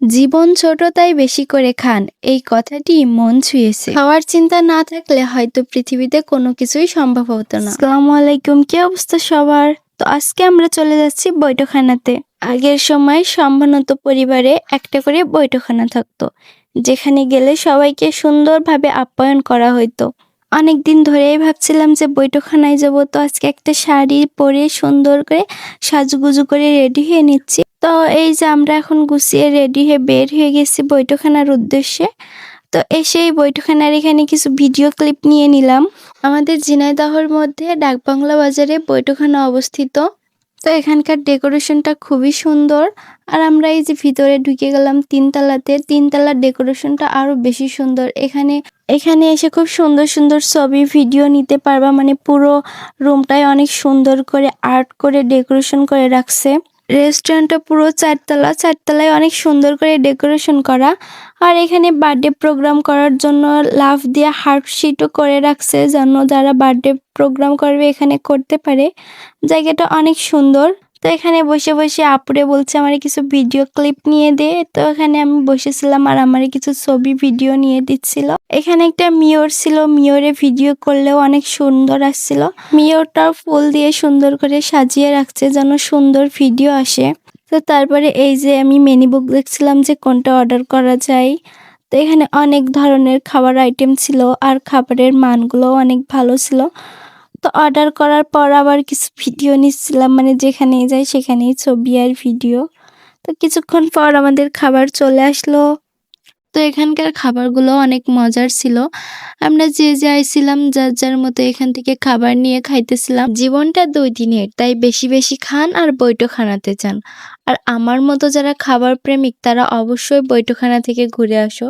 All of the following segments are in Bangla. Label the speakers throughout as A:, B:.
A: জীবন ছোট তাই বেশি করে খান, এই কথাটি মন ছুঁয়েছে। খাওয়ার চিন্তা না থাকলে হয়তো পৃথিবীতে কোনো কিছুই সম্ভব হতো না। আসসালামু আলাইকুম কি অবস্থা সবার? তো আজকে আমরা চলে যাচ্ছি বৈঠকখানাতে। আগের সময় সম্ভবত পরিবারে একটা করে বৈঠকখানা থাকতো, যেখানে গেলে সবাইকে সুন্দরভাবে আপ্যায়ন করা হতো অনেক দিন ধরেই ভাবছিলাম যে বৈঠকখানায় যাব, তো আজকে একটা শাড়ি পরে সুন্দর করে সাজুগুজু করে রেডি হয়ে নিচ্ছি। তো এই যে আমরা এখন গুছিয়ে রেডি হয়ে বের হয়ে গেছি বৈঠকখানার উদ্দেশ্যে। তো এসে এই বৈঠকখানার এখানে কিছু ভিডিও ক্লিপ নিয়ে নিলাম। আমাদের ঝিনাইদহর মধ্যে ডাকবাংলা বাজারে বৈঠকখানা অবস্থিত। তো এখানকার ডেকোরেশনটা খুবই সুন্দর। আর আমরা এই যে ভিতরে ঢুকে গেলাম তিনতলাতে, তিনতলার ডেকোরেশনটা আরও বেশি সুন্দর। এখানে এখানে এসে খুব সুন্দর সুন্দর ছবি ভিডিও নিতে পারবা। মানে পুরো রুমটাই অনেক সুন্দর করে আর্ট করে ডেকোরেশন করে রাখছে। রেস্টুরেন্টটা পুরো চারতলা, চারতলায় অনেক সুন্দর করে ডেকোরেশন করা। আর এখানে বার্থডে প্রোগ্রাম করার জন্য লাভ দিয়ে হার্ট শিটও করে রাখছে যেন যারা বার্থডে প্রোগ্রাম করবে এখানে করতে পারে। জায়গাটা অনেক সুন্দর। তো এখানে বসে বসে আপুরে বলছে, আমার কিছু ভিডিও ক্লিপ নিয়ে দে। তো এখানে আমি বসেছিলাম আর আমার কিছু ছবি ভিডিও নিয়ে দিচ্ছিল। এখানে একটা মিওর ছিল। মিওরে ভিডিও করলেও অনেক সুন্দর আসছিল। মিওরটা ফুল দিয়ে সুন্দর করে সাজিয়ে রাখছে যেন সুন্দর ভিডিও আসে। তো তারপরে এই যে আমি মেনি বুক দেখছিলাম যে কোনটা অর্ডার করা যায়। তো এখানে অনেক ধরনের খাবার আইটেম ছিল আর খাবারের মানগুলোও অনেক ভালো ছিল। তো অর্ডার করার পর আবার কিছু ভিডিও নিচ্ছিলাম মানে যেখানেই যাই সেখানেই ছবি আর ভিডিও তো কিছুক্ষণ পর আমাদের খাবার চলে আসলো। তো এখানকার খাবারগুলো অনেক মজার ছিল। আমরা যে যাইছিলাম যার যার মতো এখান থেকে খাবার নিয়ে খাইতেছিলাম। জীবনটা দুই দিনের তাই বেশি বেশি খান আর বৈঠকখানাতে যান। আর আমার মতো যারা খাবার প্রেমিক তারা অবশ্যই বৈঠকখানা থেকে ঘুরে আসো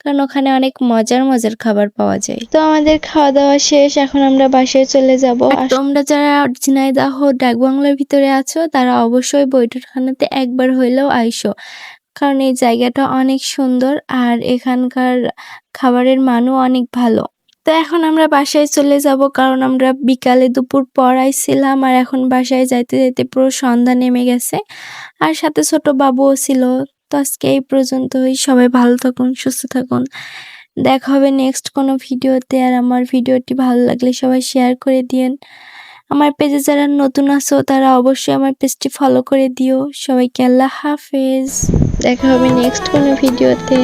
A: কারণ ওখানে অনেক মজার মজার খাবার পাওয়া যায়। তো আমাদের খাওয়া দাওয়া শেষ এখন আমরা বাসায় চলে যাব। আর তোমরা যারা ঝিনাইদাহ ডাকবাংলার ভিতরে আছো তারা অবশ্যই বৈঠকখানাতে একবার হইলেও আইসো। কারণ এই জায়গাটা অনেক সুন্দর আর এখানকার খাবারের মানও অনেক ভালো। তো এখন আমরা বাসায় চলে যাব কারণ আমরা বিকালে দুপুর পর আইছিলাম আর এখন বাসায় যাইতে যাইতে পুরো সন্ধ্যা নেমে গেছে। আর সাথে ছোট বাবুও ছিল। তো আজকে এই পর্যন্তই। সবাই ভালো থাকুন, সুস্থ থাকুন। দেখা হবে নেক্সট কোনো ভিডিওতে। আর আমার ভিডিওটি ভালো লাগলে সবাই শেয়ার করে দিয়েন। আমার পেজে যারা নতুন আছো, তারা অবশ্যই আমার পেজটি ফলো করে দিও। সবাইকে আল্লাহ হাফেজ। দেখা হবে নেক্সট কোনো ভিডিওতে।